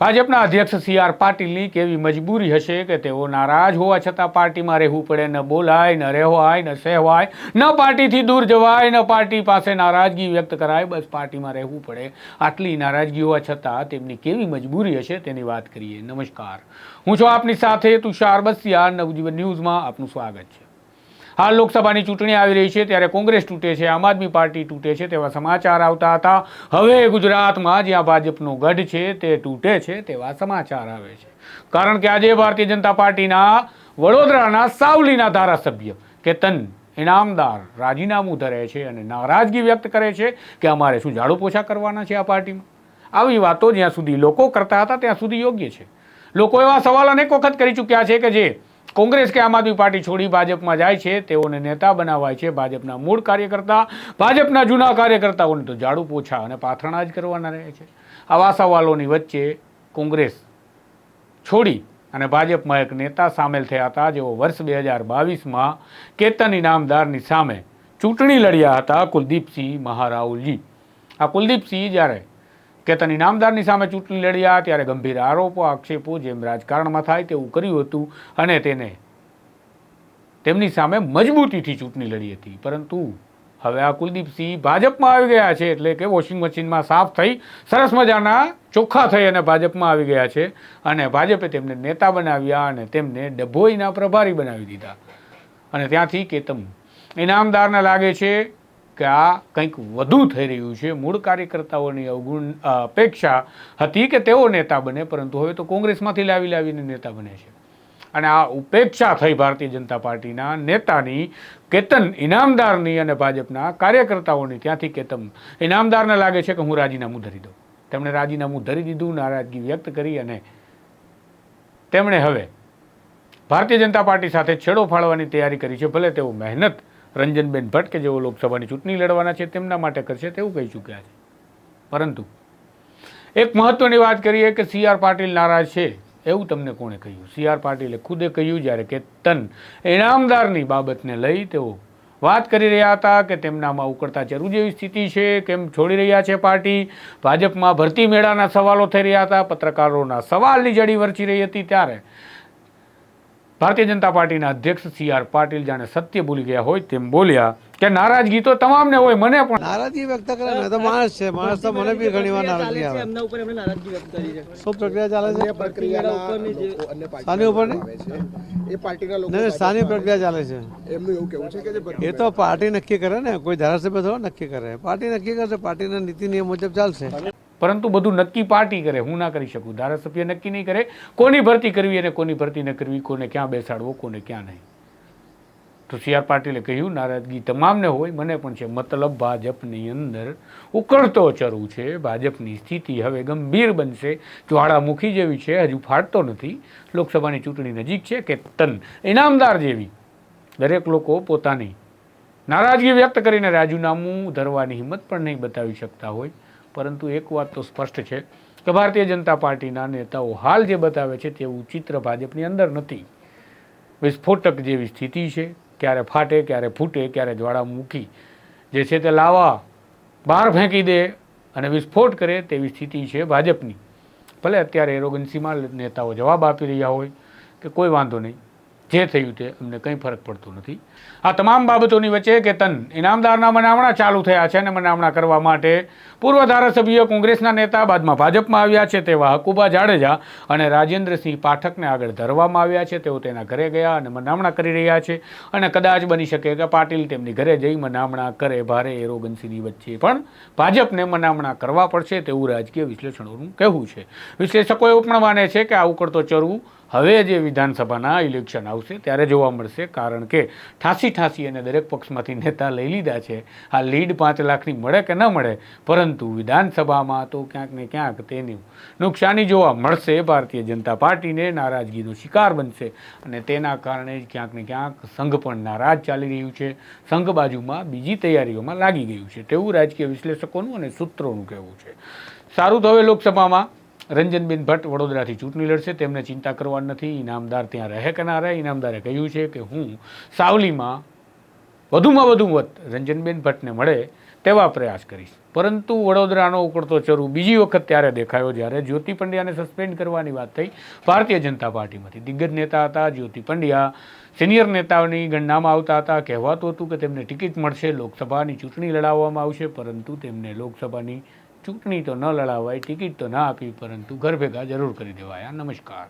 ભાજપના અધ્યક્ષ C R પાટીલની કેવી મજબૂરી હશે કે તેઓ નારાજ હોવા છતાં પાર્ટીમાં રહેવું પડે, ન બોલાય, ન રહેવાય, ન સહેવાય, ન પાર્ટીથી દૂર જવાય, ન પાર્ટી પાસે નારાજગી વ્યક્ત કરાય, બસ પાર્ટીમાં રહેવું પડે. આટલી નારાજગી હોવા છતાં તેમની કેવી મજબૂરી હશે તેની વાત કરીએ. નમસ્કાર. હું છું આપની સાથે તુષાર બસિયા. નવજીવન ન્યૂઝમાં આપનું સ્વાગત છે. હાલ લોકસભાની ચૂંટણી આવી રહી છે, ત્યારે કોંગ્રેસ તૂટે છે, આમ આદમી પાર્ટી તૂટે છે તેવા સમાચાર આવતા હતા. હવે ગુજરાતમાં જ્યાં ભાજપનો ગઢ છે, તે તૂટે છે તેવા સમાચાર આવે છે. કારણ કે આજે ભારતીય જનતા પાર્ટીના વડોદરાના સાવલીના ધારાસભ્ય કેતન ઇનામદાર રાજીનામું ધરે છે અને નારાજગી વ્યક્ત કરે છે કે અમારે શું ઝાડુ પોછા કરવાના છે આ પાર્ટીમાં. આવી વાતો જ્યાં સુધી લોકો કરતા હતા, ત્યાં સુધી યોગ્ય છે. લોકો એવા સવાલ અનેક વખત કરી ચૂક્યા છે કે જે કોંગ્રેસ કે આમ આદમી પાર્ટી છોડી ભાજપમાં જાય છે, તેઓને નેતા બનાવાય છે, ભાજપના મૂળ કાર્યકર્તા, ભાજપના જૂના કાર્યકર્તાઓને તો ઝાડુ પોછા અને પાથરણા જ કરવાના રહે છે. આવા સવાલોની વચ્ચે કોંગ્રેસ છોડી અને ભાજપમાં એક નેતા સામેલ થયા હતા, જેઓ વર્ષ બે હજાર બાવીસમાં કેતન ઇનામદારની સામે ચૂંટણી લડ્યા હતા, કુલદીપસિંહ મહારાઉલજી. આ કુલદીપસિંહ જ્યારે કેતન ઇનામદારની સામે ચૂંટણી લડ્યા ત્યારે ગંભીર આરોપો, આક્ષેપો જેમ રાજકારણમાં થાય તેવું કર્યું હતું અને તેને તેમની સામે મજબૂતીથી ચૂંટણી લડી હતી. પરંતુ હવે આ કુલદીપસિંહ ભાજપમાં આવી ગયા છે એટલે કે વોશિંગ મશીનમાં સાફ થઈ, સરસ મજાના ચોખ્ખા થઈ અને ભાજપમાં આવી ગયા છે અને ભાજપે તેમને નેતા બનાવ્યા અને તેમને ડભોઈના પ્રભારી બનાવી દીધા. અને ત્યાંથી કેતમ ઇનામદારને લાગે છે કે આ કંઈક વધુ થઈ રહ્યું છે. મૂળ કાર્યકર્તાઓની અવગુણ અપેક્ષા હતી કે તેઓ નેતા બને, પરંતુ હવે તો કોંગ્રેસમાંથી લાવી લાવીને નેતા બને છે. અને આ ઉપેક્ષા થઈ ભારતીય જનતા પાર્ટીના નેતાની કેતન ઇનામદારની અને ભાજપના કાર્યકર્તાઓની. ત્યાંથી કેતન ઇનામદારને લાગે છે કે હું રાજીનામું ધરી દઉં. તેમણે રાજીનામું ધરી દીધું, નારાજગી વ્યક્ત કરી અને તેમણે હવે ભારતીય જનતા પાર્ટી સાથે છેડો ફાળવાની તૈયારી કરી છે. ભલે તેઓ મહેનત રંજનબેન ભટ્ટ કે જેઓ લોકસભાની ચૂંટણી લડવાના છે તેમના માટે કરશે તેવું કહી ચૂક્યા છે. પરંતુ એક મહત્વની વાત કરીએ કે સી આર પાટીલ નારાજ છે, એવું તમને કોણે કહ્યું? સી આર પાટીલે ખુદે કહ્યું જ્યારે કેતન ઇનામદારની બાબતને લઈ તેઓ વાત કરી રહ્યા હતા કે તેમનામાં ઉકળતા ચરુ જેવી સ્થિતિ છે, કેમ છોડી રહ્યા છે પાર્ટી? ભાજપમાં ભરતી મેળાના સવાલો થઈ રહ્યા હતા, પત્રકારોના સવાલની જડી વરચી રહી હતી ત્યારે ભારતીય જનતા પાર્ટીના અધ્યક્ષ સી આર પાટીલ જાણે સત્ય ભૂલી ગયા હોય તેમ બોલ્યા કે નારાજગી તો તમામને હોય મને પણ. નારાજગી વ્યક્ત કરે ને તો માણસ છે માણસ તો મને બી ઘણી વાર નારાજગી આવે. એમના ઉપર એમણે નારાજગી વ્યક્ત કરી છે. શું પ્રક્રિયા ચાલે છે? પ્રક્રિયા લોકો અન્ય પાર્ટી શાની ઉપરની? એ પાર્ટીના લોકો શાની પ્રક્રિયા ચાલે છે. એમનું એવું કેવું છે કે જે એ તો પાર્ટી નક્કી કરે ને કોઈ ધારાસભ્ય થોડો નક્કી કરે. પાર્ટી નક્કી કરશે પાર્ટીના નીતિ નિયમ મુજબ ચાલશે. પરંતુ બધું નક્કી પાર્ટી કરે, હું ના કરી શકું. ધારાસભ્ય નક્કી નહીં કરે. કોની ભરતી કરવી અને કોની ભરતી ન કરવી, કોને ક્યાં બેસાડવો, કોને ક્યાં નહીં. તો સી આર પાટીલે કહ્યું, નારાજગી તમામને હોય, મને પણ છે. મતલબ ભાજપની અંદર ઉકળતો ચરું છે. ભાજપની સ્થિતિ હવે ગંભીર બનશે. જ્વાળામુખી જેવી છે. હજુ ફાટતો નથી. લોકસભાની ચૂંટણી નજીક છે. કે તન ઇનામદાર જેવી. દરેક લોકો પોતાની નારાજગી વ્યક્ત કરીને રાજીનામું ધરવાની હિંમત પણ નહીં બતાવી શકતા હોય. પરંતુ એક વાત તો સ્પષ્ટ છે કે ભારતીય જનતા પાર્ટીના નેતાઓ હાલ જે બતાવે છે તેવું ચિત્ર ભાજપની અંદર નથી. વિસ્ફોટક જેવી સ્થિતિ છે, ક્યારે ફાટે, ક્યારે ફૂટે, ક્યારે જ્વાળામુખી જે છે તે લાવા, બહાર ફેંકી દે અને વિસ્ફોટ કરે તેવી સ્થિતિ છે ભાજપની. ભલે અત્યારે એરોગન્સીમાં નેતાઓ જવાબ આપી રહ્યા હોય કે કોઈ વાંધો નહીં જે થયું તે, અમને કંઈ ફરક પડતો નથી. આ તમામ બાબતોની વચ્ચે કેતન, ઇનામદારના મનામણા ચાલુ થયા છે અને મનામણા કરવા માટે પૂર્વ ધારાસભ્ય કોંગ્રેસના નેતા, બાદમાં ભાજપમાં આવ્યા છે તેવા હકુબા જાડેજા અને રાજેન્દ્રસિંહ પાઠકને આગળ ધરવામાં આવ્યા છે. તેઓ તેના ઘરે ગયા અને મનામણા કરી રહ્યા છે અને કદાચ બની શકે કે પાટીલ તેમની ઘરે જઈ મનામણા કરે. ભારે એરોગન્સીની વચ્ચે પણ ભાજપને મનામણા કરવા પડશે તેવું રાજકીય વિશ્લેષણોનું કહેવું છે. વિશ્લેષકો એવું પણ માને છે કે આ ઉકળતો ચરવું હવે જે વિધાનસભાના ઇલેક્શન આવશે, ત્યારે જોવા મળશે, કારણ કે ઠાંસી ઠાંસી અને દરેક પક્ષમાંથી નેતા લઈ લીધા છે. આ લીડ પાંચ લાખની મળે કે ન મળે, પરંતુ વિધાનસભામાં તો ક્યાંક ને ક્યાંક તેની નુકસાની જોવા મળશે. ભારતીય જનતા પાર્ટીને નારાજગીનો શિકાર બનશે અને તેના કારણે જ ક્યાંક ને ક્યાંક સંઘ પણ નારાજ ચાલી રહ્યું છે. સંઘ બાજુમાં બીજી તૈયારીઓમાં લાગી ગયું છે. તેવું રાજકીય વિશ્લેષકોનું અને સૂત્રોનું કહેવું છે. સારું તો હવે લોકસભામાં. રંજનબેન ભટ્ટ વડોદરાથી ચૂંટણી લડશે, તેમને ચિંતા કરવાની નથી. ઇનામદાર ત્યાં રહે કે ના રહે? ઇનામદારે કહ્યું છે કે હું સાવલીમાં વધુમાં વધુ મત રંજનબેન ભટ્ટને મળે તેવા પ્રયાસ કરીશ. પરંતુ વડોદરાનો ઉકળતો ચરુ બીજી વખત ત્યારે દેખાયો જ્યારે જ્યોતિ પંડ્યાને સસ્પેન્ડ કરવાની વાત થઈ ભારતીય જનતા પાર્ટીમાંથી. દિગ્ગજ નેતા હતા જ્યોતિ પંડ્યા. સિનિયર નેતાઓની ગણનામાં આવતા હતા. કહેવાતું હતું કે તેમને ટિકિટ મળશે. લોકસભાની ચૂંટણી લડાવવામાં આવશે, પરંતુ તેમને લોકસભાની ચૂંટણી તો ન લડાવાય, ટિકિટ તો ના આપી, પરંતુ ઘર ભેગા જરૂર કરી દેવાયા. નમસ્કાર.